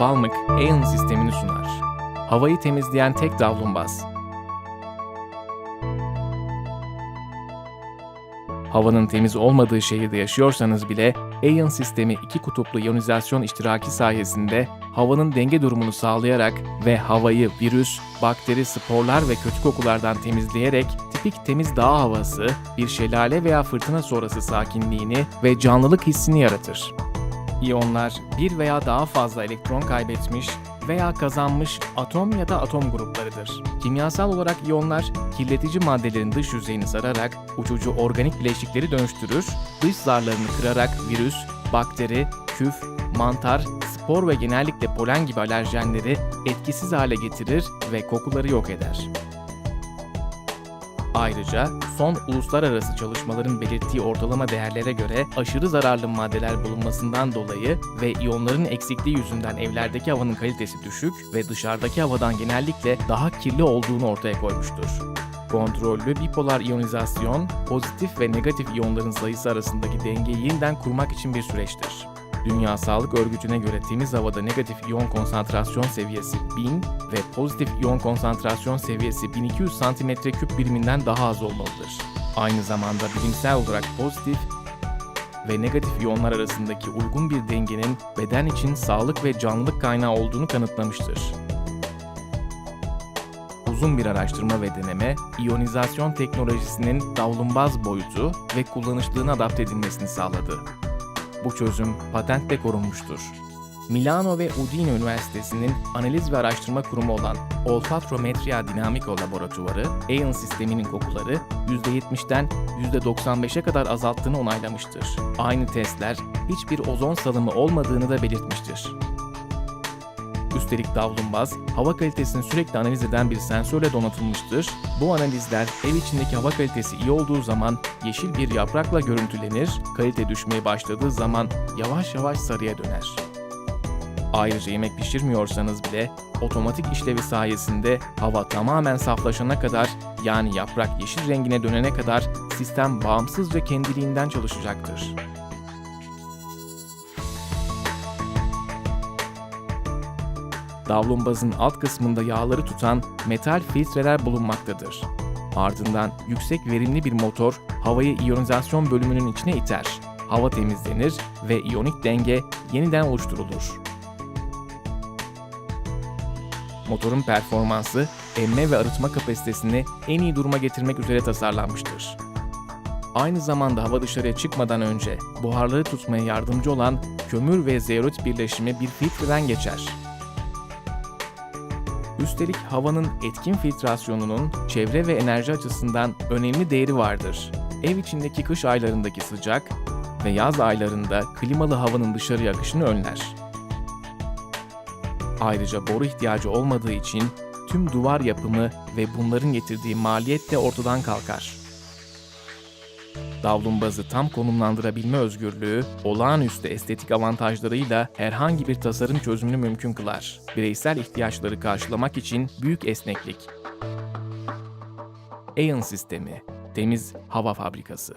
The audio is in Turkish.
Oftalmic Aeon sistemini sunar. Havayı temizleyen tek davlumbaz. Havanın temiz olmadığı şehirde yaşıyorsanız bile Aeon sistemi iki kutuplu iyonizasyon iştiraki sayesinde havanın denge durumunu sağlayarak ve havayı virüs, bakteri, sporlar ve kötü kokulardan temizleyerek tipik temiz dağ havası, bir şelale veya fırtına sonrası sakinliğini ve canlılık hissini yaratır. İyonlar bir veya daha fazla elektron kaybetmiş veya kazanmış atom ya da atom gruplarıdır. Kimyasal olarak iyonlar kirletici maddelerin dış yüzeyini sararak uçucu organik bileşikleri dönüştürür, dış zarlarını kırarak virüs, bakteri, küf, mantar, spor ve genellikle polen gibi alerjenleri etkisiz hale getirir ve kokuları yok eder. Ayrıca son uluslararası çalışmaların belirttiği ortalama değerlere göre aşırı zararlı maddeler bulunmasından dolayı ve iyonların eksikliği yüzünden evlerdeki havanın kalitesi düşük ve dışarıdaki havadan genellikle daha kirli olduğunu ortaya koymuştur. Kontrollü bipolar iyonizasyon, pozitif ve negatif iyonların sayısı arasındaki dengeyi yeniden kurmak için bir süreçtir. Dünya Sağlık Örgütü'ne göre temiz havada negatif iyon konsantrasyon seviyesi 1000 ve pozitif iyon konsantrasyon seviyesi 1200 cm3 biriminden daha az olmalıdır. Aynı zamanda bilimsel olarak pozitif ve negatif iyonlar arasındaki uygun bir dengenin beden için sağlık ve canlılık kaynağı olduğunu kanıtlamıştır. Uzun bir araştırma ve deneme, iyonizasyon teknolojisinin davlumbaz boyutu ve kullanışlığına adapte edilmesini sağladı. Bu çözüm patentle korunmuştur. Milano ve Udine Üniversitesi'nin analiz ve araştırma kurumu olan Olfatrometria Dinamico Laboratuvarı, Aeon sisteminin kokuları %70'den %95'e kadar azalttığını onaylamıştır. Aynı testler hiçbir ozon salımı olmadığını da belirtmiştir. Üstelik davlumbaz, hava kalitesini sürekli analiz eden bir sensörle donatılmıştır. Bu analizler ev içindeki hava kalitesi iyi olduğu zaman yeşil bir yaprakla görüntülenir, kalite düşmeye başladığı zaman yavaş yavaş sarıya döner. Ayrıca yemek pişirmiyorsanız bile otomatik işlevi sayesinde hava tamamen saflaşana kadar yani yaprak yeşil rengine dönene kadar sistem bağımsızca kendiliğinden çalışacaktır. Davlumbazın alt kısmında yağları tutan metal filtreler bulunmaktadır. Ardından yüksek verimli bir motor havayı iyonizasyon bölümünün içine iter. Hava temizlenir ve iyonik denge yeniden oluşturulur. Motorun performansı, emme ve arıtma kapasitesini en iyi duruma getirmek üzere tasarlanmıştır. Aynı zamanda hava dışarıya çıkmadan önce buharları tutmaya yardımcı olan kömür ve zeolit birleşimi bir filtreden geçer. Üstelik havanın etkin filtrasyonunun çevre ve enerji açısından önemli değeri vardır. Ev içindeki kış aylarındaki sıcak ve yaz aylarında klimalı havanın dışarıya akışını önler. Ayrıca boru ihtiyacı olmadığı için tüm duvar yapımı ve bunların getirdiği maliyet de ortadan kalkar. Davlumbazı tam konumlandırabilme özgürlüğü, olağanüstü estetik avantajlarıyla herhangi bir tasarım çözümünü mümkün kılar. Bireysel ihtiyaçları karşılamak için büyük esneklik. Aeon sistemi, temiz hava fabrikası.